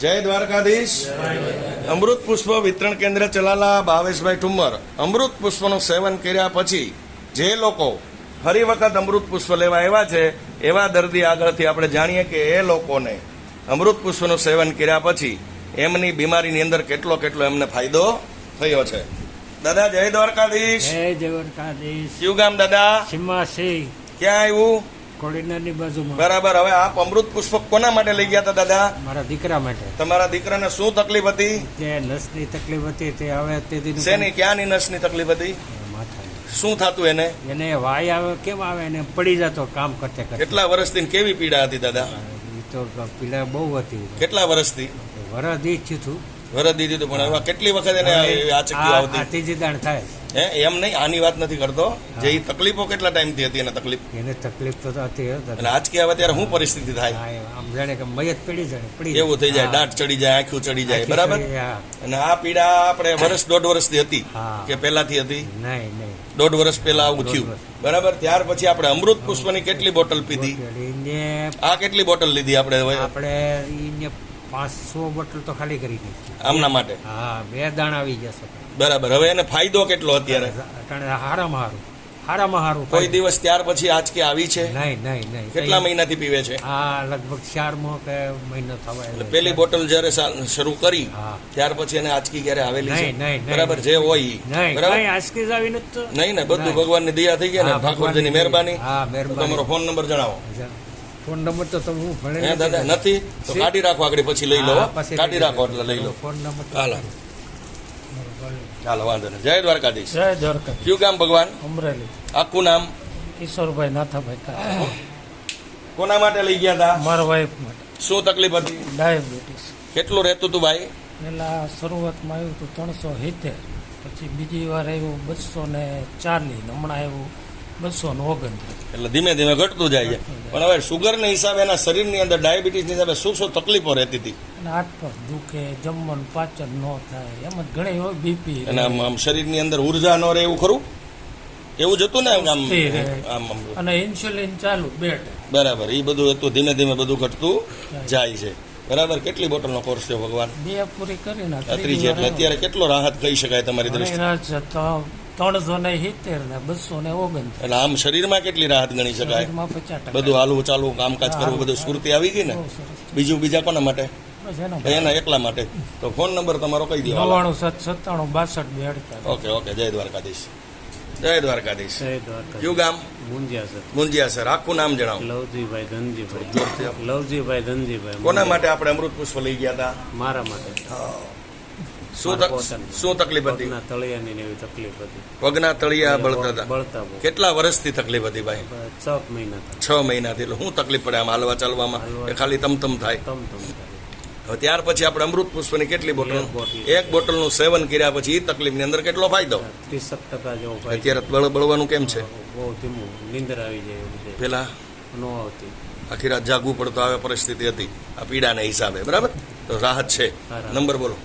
જય દ્વારકાધીશ. અમૃત પુષ્પ વિતરણ કેન્દ્ર ચલાલા ભાવેશભાઈ ઠુમ્મર. અમૃત પુષ્પનું સેવન કર્યા પછી જે લોકો ફરી વખત અમૃત પુષ્પ લેવા આવ્યા છે એવા દર્દી આગળથી આપણે જાણીએ કે એ લોકોને અમૃત પુષ્પનું સેવન કર્યા પછી એમની બીમારીની અંદર કેટલો કેટલો એમને ફાયદો થયો છે. દાદા જય દ્વારકાધીશ. જય દ્વારકાધીશ. કયું ગામ દાદા? સીમા સિંહ ક્યાં આવ્યું? કોડીનારની બાજુમાં. બરાબર હવે આપ અમૃત પુષ્પ કોના માટે લઈ ગયા હતા દાદા? મારા દીકરા માટે. તમારા દીકરાને શું તકલીફ હતી? તે નસની તકલીફ હતી તે હવે તેથી શેની ક્યાંની નસની તકલીફ હતી? શું થતું એને? એને વાય આવે કેમ આવે? એને પડી જતો કામ કરતે કરતે. કેટલા વર્ષથી કેવી પીડા હતી દાદા? તો પીડા બહુ હતી. કેટલા વર્ષથી? વરદ ઈચ્છું હતું વરદ દીધું પણ હવે કેટલી વખત એને આ ચક્કી આવતી? ત્રીજી દાણ થાય. હે એમ નહીં આની વાત નથી કરતો. જે તકલીફો કેટલા ટાઈમથી હતી એને તકલીફ? એને તકલીફ તો હતી અને આજ કે હવે ત્યારે શું પરિસ્થિતિ થાય? આમ જાણે કે મયત પડી જાય પડી એવું થઈ જાય દાંત ચડી જાય આંખું ચડી જાય બરાબર? અને આ પીડા આપણે વર્ષ દોઢ વર્ષથી હતી કે કે પહેલાથી હતી? નહીં નહીં. દોઢ વર્ષ પહેલા આવું થયું. બરાબર? ત્યાર પછી આપણે અમૃત પુષ્પની કેટલી બોટલ પીધી? આ કેટલી બોટલ લીધી આપણે આપણે પાંચસો બોટલ તો ખાલી કરી દીધી આમના માટે? હા બે દાણ આવી જશે. બરાબર. હવે એને ફાયદો કેટલો અત્યારે? હારામાં હારું. હારામાં હારું કોઈ દિવસ ત્યાર પછી આજકે આવી છે? નહીં નહીં નહીં. કેટલા મહિનાથી પીવે છે? હા લગભગ ચાર મો કે મહિનો થવા એટલે પેલી બોટલ જ્યારે શરૂ કરી હા. ત્યાર પછી એને આજકી ક્યારે આવેલી છે. બરાબર જે હોય નહીં બરાબર? આસકી જ આવી નથી નહીં ને બધું. ભગવાનની દયા થઈ ગઈ ને ઠાકોરજીની મહેરબાની. તમારો ફોન નંબર જણાવો. ફોન નંબર તો તમે હું ભણે દાદા નથી તો કાઢી રાખો આગળ પછી લઈ લો કાઢી રાખો એટલે લઈ લો. ફોન નંબર હાલો. ચાલો વાંધો નહીં. જય દ્વારકાધીશ. જય દ્વારકા કયું ગામ ભગવાન? અમરેલી. આખું નામ? કિશોરભાઈ નાથાભાઈ કોના માટે લઈ ગયા હતા મારા વાઈફ માટે. શું તકલીફ હતી? ડાયાબિટીસ. કેટલું રહેતું હતું ભાઈ? પહેલા શરૂઆતમાં આવ્યું હતું ત્રણસો સિત્તેર પછી બીજી વાર આવ્યું બસો ને ચાલીસ હમણાં આવ્યું બસો ને એટલે ધીમે ધીમે ઘટતું જાય છે. પણ હવે શુગરના હિસાબે એના શરીરની અંદર ડાયાબિટીસની હિસાબે શું શું તકલીફો રહેતી હતી? હાથ પગ દુખે જમવાનું પાચન ન થાય એમ જ ઘણી હોય બીપી અને આમ શરીરની અંદર ઊર્જા ન રહે એવું ખરું? એવું જ હતું ને આમ અને ઇન્સ્યુલિન ચાલુ બેડ બરાબર. એ બધું હતું ધીમે ધીમે બધું ઘટતું જાય. છે. બરાબર? કેટલી બોટલનો કોર્સ થયો ભગવાન? બે પૂરી કરીને ત્રીજી એટલે અત્યારે કેટલો રાહત કહી શકાય તમારી દ્રષ્ટિએ? ત્રણસો ને સિત્તેર ને બસો ને ઓગણત્રીસ. એટલે આમ શરીરમાં કેટલી રાહત ગણી શકાય? શરીરમાં પચાસ ટકા. બધું હાલવું ચાલવું કામકાજ કરવું બધું સ્ફૂર્તિ આવી ગઈ ને? બીજું બીજા કોના માટે? એના એકલા માટે. તો ફોન નંબર તમારો કહી દો નવ્વાણું સાત સત્તાણું બાસઠ બે અડતાલીસ. Okay okay. જય દ્વારકાધીશ. જય દ્વારકાધીશ. જય દ્વારકા કયું ગામ? મુંજિયા સર. મુંજિયા સર. આખું નામ જણાવો. લવજીભાઈ ધનજીભાઈ. લવજીભાઈ ધનજીભાઈ. કોના માટે આપણે અમૃત પુષ્પ લઈ ગયા હતા? મારા માટે. શું શું તકલીફ હતી? તળિયાની ને એવી તકલીફ હતી. પગના તળિયા બળતા હતા. બળતા કેટલા વર્ષથી તકલીફ હતી ભાઈ? છ મહિના છ મહિનાથી. એટલે શું તકલીફ પડે આમ હાલવા ચાલવામાં? એ ખાલી તમતમ થાય? હવે ત્યાર પછી આપણે અમૃત પુષ્પની કેટલી બોટલ એક બોટલ. એક બોટલનું સેવન કર્યા પછી એ તકલીફની અંદર કેટલો ફાયદો? ત્રીસ ટકા જેવો અત્યારે બળ બળવાનું કેમ છે? બહુ ધીમું. નીંદર આવી જાય પેલા? ન આવતી. આખી રાત જાગવું પડતું આવે પરિસ્થિતિ હતી. આ પીડાના હિસાબે. બરાબર? તો રાહત છે. નંબર બોલો.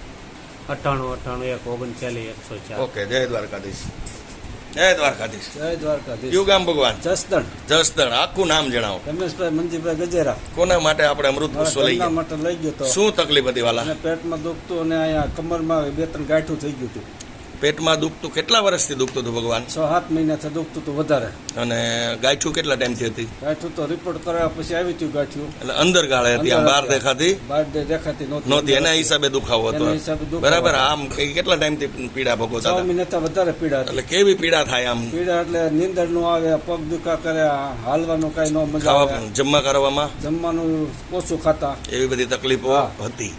અઠ્ઠાણું અઠ્ઠાણું એક ઓગણચાલીસ એકસો ચાર. ઓકે જય દ્વારકાધીશ. જય દ્વારકાધીશ. જય દ્વારકાધીશ. કયું ગામ ભગવાન? જસદણ. જસદણ. આખું નામ જણાવો. રમેશભાઈ મંજીભાઈ ગજેરા. કોના માટે આપણે અમૃત પુષ્પ લઈ ગયા? માટે લઈ ગયો તો. શું તકલીફ હતી વાલા? અને પેટમાં દુખતું અને અહીંયા કમરમાં બે ત્રણ ગાંઠું થઈ ગયું હતું. પેટમાં દુખતું કેટલા વર્ષથી દુખતું હતું ભગવાન? છ સાત મહિનાથી દુખતું હતું વધારે. અને ગાંઠું કેટલા ટાઈમથી હતી? ગાંઠું તો રિપોર્ટ કરાવ્યા પછી આવી હતી ગાંઠિયું એટલે અંદર ગાળે હતી આમ બહાર દેખાતી? બહાર દેખાતી નહોતી. એના હિસાબે દુખાવો હતો. બરાબર આમ કેટલા ટાઈમથી પીડા ભોગવો છ મહિનાથી વધારે પીડા એટલે કેવી પીડા થાય આમ? પીડા એટલે નીંદર નો આવે પગ દુખા કરે હાલવાનું કઈ ન મજા આવે. જમવા કરવામાં જમવાનું ઓછું ખાતા. એવી બધી તકલીફો હતી.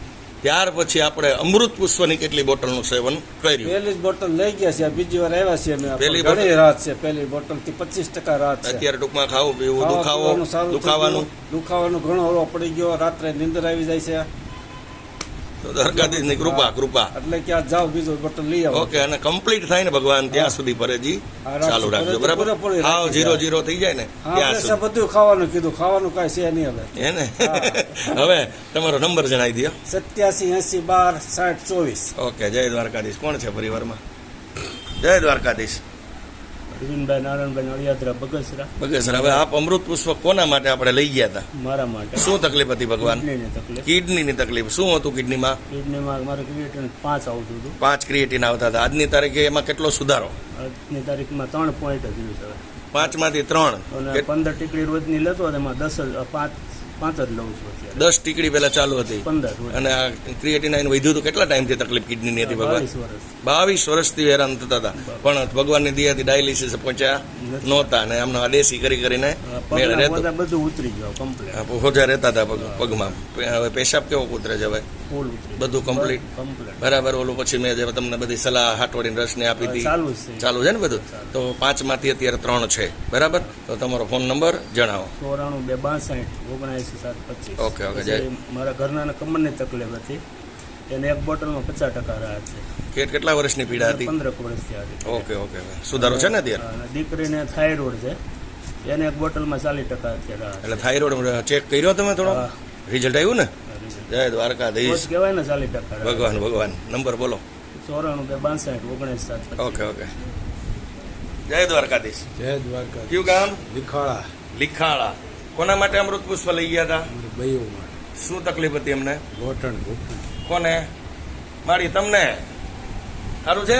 ત્યાર પછી આપણે અમૃત પુષ્પની કેટલી બોટલનું સેવન કર્યું? પહેલી બોટલ લઈ ગયા છે બીજી વાર આવ્યા છીએ અમે. પહેલી ઘણી રાહત છે પહેલી બોટલથી પચીસ ટકા રાહત છે. અત્યારે ટૂંકમાં ખાવું પીવું ખાવા દુખાવો દુખાવાનું? દુખાવાનું ઘણો હળવો પડી ગયો રાત્રે નીંદર આવી જાય છે. દ્વારકાધીશની કૃપા કૃપા. એટલે ક્યાં જાવ બીજો બટન લઈ આવો. ઓકે અને કમ્પ્લીટ થાય ને ભગવાન ત્યાં સુધી પરેજી ચાલુ રાખજો બરાબર? હાવ જીરો જીરો થઈ જાય ને ત્યાં સુધી. બધું ખાવાનું કીધું. ખાવાનું કાંઈ છે નહીં હવે. હે ને? હવે તમારો નંબર જણાવી દો સત્યાસી એસી બાર સાઠ ચોવીસ. ઓકે જય દ્વારકાધીશ. કોણ છે પરિવારમાં? જય દ્વારકાધીશ. વિપિનભાઈ નારાયણભાઈ નળિયાદરા બગસરા. બગસરા. હવે આપ અમૃત પુષ્પ કોના માટે આપણે લઈ ગયા હતા? મારા માટે. શું તકલીફ હતી ભગવાન? કિડનીની તકલીફ. શું હતું કિડનીમાં? કિડનીમાં મારે ક્રિએટિન પાંચ આવતું હતું. પાંચ ક્રિએટિન આવતા હતા. આજની તારીખે એમાં કેટલો સુધારો? આજની તારીખમાં ત્રણ પોઈન્ટ જ. પાંચમાંથી ત્રણ. અને પંદર ટીકડી રોજની લેતો એમાં દસ પાંચ પાંચ જ લઉં છું દસ ટીકડી પહેલા ચાલુ હતી. પંદર અને આ ક્રિએટિનાઇન વધ્યું હતું કેટલા ટાઈમથી તકલીફ કિડનીની હતી ભગવાન? બાવીસ વર્ષથી હેરાન થતા હતા. પણ ભગવાનની દયાથી ડાયાલિસિસ પહોંચ્યા નહોતા અને એમનો આ દેશી કરી કરીને મેળ રહેતો. બધું ઉતરી ગયો કમ્પ્લીટ હોજા રહેતા હતા પગમાં. હવે પેશાબ કેવો કૂતરે છે હવે? બધું કમ્પ્લીટ બરાબર ઓલું પછી મેં જે તમને બધી સલાહ હાટોડીને રસને આપી હતી. ચાલુ છે. ને બધું? તો પાંચમાંથી અત્યારે ત્રણ છે. બરાબર? તો તમારો ફોન નંબર જણાવો. ચોરાણું બે બાસઠ ઓગણએંસી સાત પચીસ ઓકે, ઓકે, મારા ઘરના કમરની તકલીફ હતી. એને એક બોટલમાં પચાસ ટકા રાહત છે. કેટલા વર્ષની પીડા હતી? પંદર વર્ષથી હતી ઓકે ઓકે સુધારો છે ને અત્યારે? દીકરીને થાઇરોઇડ છે. એને એક બોટલમાં ચાલીસ ટકા અત્યારે એટલે થાઇરોઇડ ચેક કર્યો તમે થોડો? રિઝલ્ટ આવ્યું ને? જય દ્વારકાધીશ. રોજ કહેવાય ને ચાલીસ ટકા ભગવાન ભગવાન. નંબર બોલો. ચોરાણું બે બાસઠ ઓગણીસ સાત ઓકે ઓકે. જય દ્વારકાધીશ. જય દ્વારકા કયું ગામ? વિખાળા લીખાળા. કોના માટે અમૃત પુષ્પ લઈ ગયા હતા? બૈયું શું તકલીફ હતી એમને? ઘોટણ કોને? મારી તમને. સારું છે?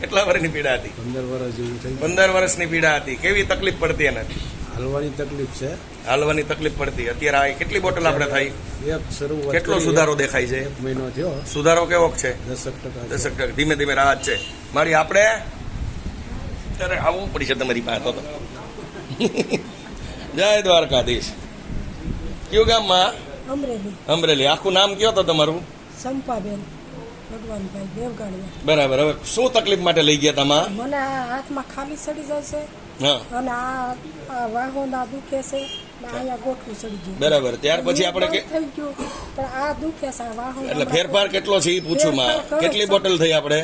કેટલા વર્ષની પીડા હતી? પંદર વર્ષ જેવું થઈ પંદર વર્ષની પીડા હતી. કેવી તકલીફ પડતી એને? હાલવાની તકલીફ છે. હાલવાની તકલીફ પડતી. અત્યારે આ કેટલી બોટલ આપણે થઈ એક શરૂઆત કેટલો સુધારો દેખાય છે? મહિનો થયો. સુધારો કેવો છે? દસક ટકા દસક ટકા. ધીમે ધીમે રાહત છે. મારી આપણે? ત્યારે આવવું પડશે તમારી પાસે તો. જય દ્વારકાધીશ. કયું ગામમાં અમરેલી. અમરેલી. આખું નામ કયો તો તમારું? સંપાબેન. ભગવાનભાઈ દેવગાડિયા બરાબર. હવે શું તકલીફ માટે લઈ ગયા તમા મને આ હાથમાં ખાલી સડી જશે અને આ વાહોના દુખે છે. અહીંયા ગોઠવું સડી ગયું. બરાબર. ત્યાર પછી આપણે કે થઈ ગયું. પણ આ દુખે છે વાહો એટલે ફેરફાર કેટલો છે એ પૂછું માં? કેટલી બોટલ થઈ આપણે?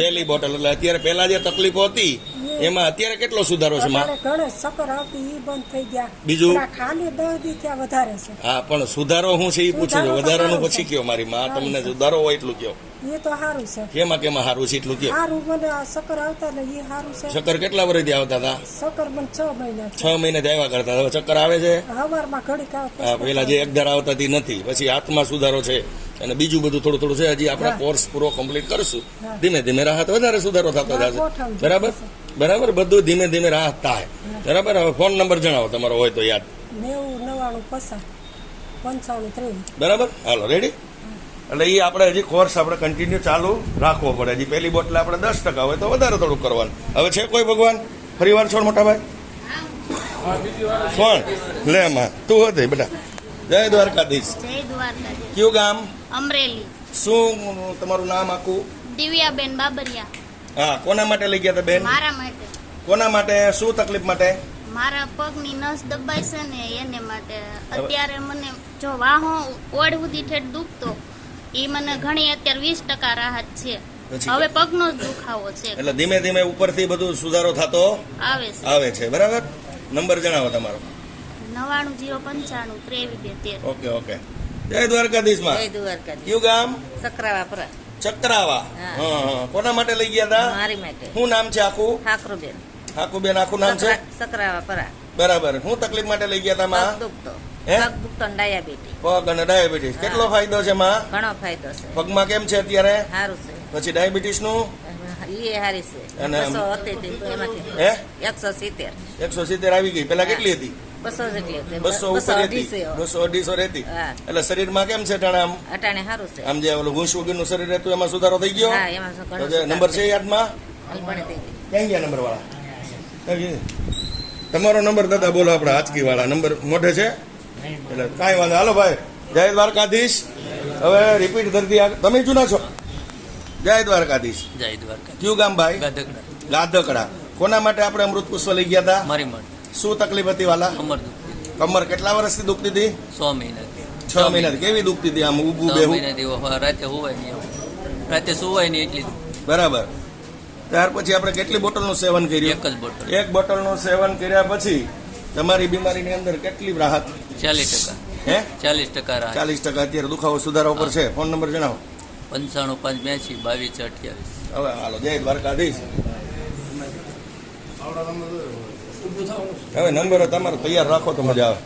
પહેલી બોટલ. એટલે અત્યારે પહેલા જે તકલીફો હતી એમાં અત્યારે કેટલો સુધારો છે માં? ઘણે ચક્કર આવતી ઈ બંધ થઈ ગયા. બીજું? ખાલી દસ દી ત્યાં વધારે છે. હા પણ સુધારો શું છે એ પૂછું છું. તો વધારાનું પછી. કયો મારી માં? તમને સુધારો હોય એટલું કયો. એ તો સારું છે. કેમાં કેમાં સારું છે એટલું કયો? સારું મને સકર આવતા ને એ સારું છે. સકર કેટલા વર્ષથી આવતા હતા? સકર મને છ મહિના છ મહિને આવ્યા કરતા. હવે ચક્કર આવે છે? હવારમાં ઘડીક આવતા પેલા જે એકધાર આવતાથી નથી. પછી હાથમાં સુધારો છે. અને બીજું બધું થોડું થોડું છે. હજી આપણે કોર્સ પૂરો કમ્પ્લીટ કરશું. ધીમે ધીમે રાહત વધારે સુધારો થતો જશે. બરાબર? બરાબર? બધું ધીમે ધીમે રાહત થાય. બરાબર? હવે ફોન નંબર જણાવો તમારો હોય તો યાદ. નેવું નવાણું પસાર પંચાણું ત્રેવીસ. બરાબર? હાલો રેડી એટલે એ આપણે હજી કોર્સ આપણે કન્ટિન્યુ ચાલુ રાખવો પડે. હજી પહેલી બોટલ આપણે દસ ટકા હોય તો વધારે થોડુંક કરવાનું. હવે છે કોઈ ભગવાન? ફરી વાર છોડ મોટા ભાઈ કોણ? લે માં તું હતી બેટા. જય દ્વારકાધીશ. જય દ્વારકાધીશ. કયું ગામ? અમરેલી. શું તમારું નામ આખું? દિવ્યાબેન બાબરિયા. હા કોના માટે લઈ ગયા હતા બેન? મારા માટે. કોના માટે? શું તકલીફ માટે? મારા પગની નસ દબાય છે ને એને માટે. અત્યારે મને જો વાહો ઓઢ સુધી ઠેઠ દુખતો એ મને ઘણી અત્યારે વીસ ટકા રાહત છે. હવે પગનો જ દુખાવો છે. એટલે ધીમે ધીમે ઉપરથી બધું સુધારો થતો આવે છે. આવે છે બરાબર? નંબર જણાવો તમારો. નવાણું જીરો પંચાણું ત્રેવીસ બે તેર ઓકે ઓકે. જય દ્વારકાધીશમાં. જય દ્વારકાધીશ. કયું ગામ? સકરાવાપરા ચક્રાવા. હા. હા હા. કોના માટે લઈ ગયા હતા મારી માટે. શું નામ છે આખું? ઠાકરુબેન આખું આખું નામ છે? સકરાવાપરા બરાબર. શું તકલીફ માટે લઈ ગયા હતા પગમાં પગ અને ડાયાબિટીસ. કેટલો ફાયદો છે માં? ઘણો ફાયદો છે. પગમાં કેમ છે અત્યારે? સારું છે. પછી ડાયાબિટીસનું હે? એકસો સિત્તેર આવી ગઈ. પેલા કેટલી હતી? બસો જેટલી બસો ઉપર હતી બસો અઢીસો રહેતી. એટલે શરીરમાં કેમ છે ટાણા આમ? અટાણે સારું છે. આમ જે ઓલું ઘૂંસ વગરનું શરીર રહેતું એમાં સુધારો થઈ ગયો? હા એમાં ઘણો તો જે નંબર છે યાદમાં? અલપણે થઈ ગઈ ક્યાં ગયા નંબર વાળા તમારો નંબર દાદા બોલો આપણે આજકી વાળા નંબર મોઢે છે? એટલે કાંઈ વાંધો હાલો ભાઈ જય દ્વારકાધીશ. હવે રિપીટ કરતી તમે જૂના છો? જય દ્વારકાધીશ. જય દ્વારકા કયું ગામ ભાઈ? ગાધકડા. ગાધકડા. કોના માટે આપણે અમૃત પુષ્પ લઈ ગયા હતા? મારી માટે. શું તકલીફ હતી વાલા? કમર દુખતી કમર કેટલા વર્ષથી દુખતી હતી? સો મહિનાથી. છ મહિનાથી. કેવી દુખતી હતી આમ ઊભું છ બેહું? રાતે હોવાય નહીં. રાતે સુવાય નહીં એટલી બરાબર. ત્યાર પછી આપણે કેટલી બોટલનું સેવન કર્યું? એક જ બોટલ. એક બોટલનું સેવન કર્યા પછી તમારી બીમારીની અંદર કેટલી રાહત? ચાલીસ ટકા. હે? ચાલીસ ટકા રાહત. ચાલીસ ટકા. અત્યારે દુખાવો સુધારા ઉપર છે. ફોન નંબર જણાવો. પંચાણું પાંચ બ્યાસી બાવીસ અઠ્યાવીસ. હવે હાલો જય દ્વારકાધીશ. હવે નંબર તમારો તૈયાર રાખો તો મજા આવે.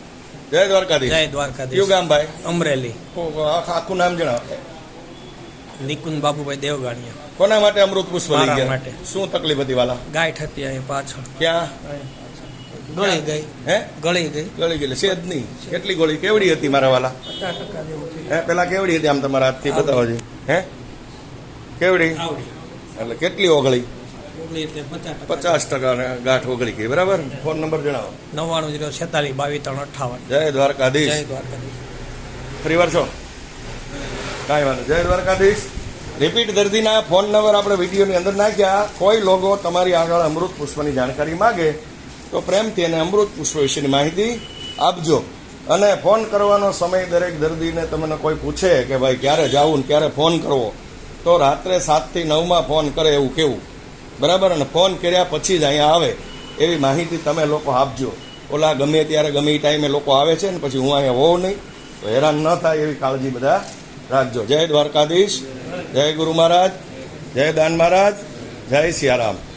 જય દ્વારકાધીશ. જય દ્વારકાધીશ. કયું ગામ ભાઈ? અમરેલી. આખું નામ જણાવો. નિકુંજ બાબુભાઈ દેવગાણીયા. કોના માટે અમૃત પુષ્પ લઈ ગયા? માટે. શું તકલીફ હતી વાલા? ગાય હતી અહીં પાછળ. ક્યાં? ગળી ગઈ. હે? ગળી ગઈ. ગળી ગયેલી સેજ નહીં. કેટલી ગોળી? કેવડી હતી મારા વાલા? હે પેલા કેવડી હતી આમ તમારા હાથથી? બતાવો હે? કેવડી? એટલે કેટલી ઓગળી? પચાસ ટકા. ગાંઠ ઓગળી ગઈ બરાબર? ફોન નંબર જણાવો. નવ્વાણું જીરો છેતાલીસ બાવીસ ત્રણ અઠાવન જય દ્વારકાધીશ. જય દ્વારકાધીશ. ફરી વાર છો? કાંઈ વાંધો જય દ્વારકાધીશ. રિપીટ દર્દીના ફોન નંબર આપણે વિડીયોની અંદર નાખ્યા. કોઈ લોકો તમારી આગળ અમૃત પુષ્પની જાણકારી માગે તો પ્રેમથી એને અમૃત પુષ્પ વિશેની માહિતી આપજો. અને ફોન કરવાનો સમય દરેક દર્દીને તમને કોઈ પૂછે કે ભાઈ ક્યારે જાવું ને ક્યારે ફોન કરવો તો રાત્રે સાતથી નવમાં ફોન કરે એવું કેવું? બરાબર? અને ફોન કર્યા પછી જ અહીંયા આવે. એવી માહિતી તમે લોકો આપજો. ઓલા ગમે ત્યારે, ગમે એ ટાઈમે લોકો આવે છે ને, પછી હું અહીંયા હોઉં નહીં. તો હેરાન ન થાય એવી કાળજી બધા રાખજો. જય દ્વારકાધીશ. જય ગુરુ મહારાજ. જય દાન મહારાજ. જય સિયારામ.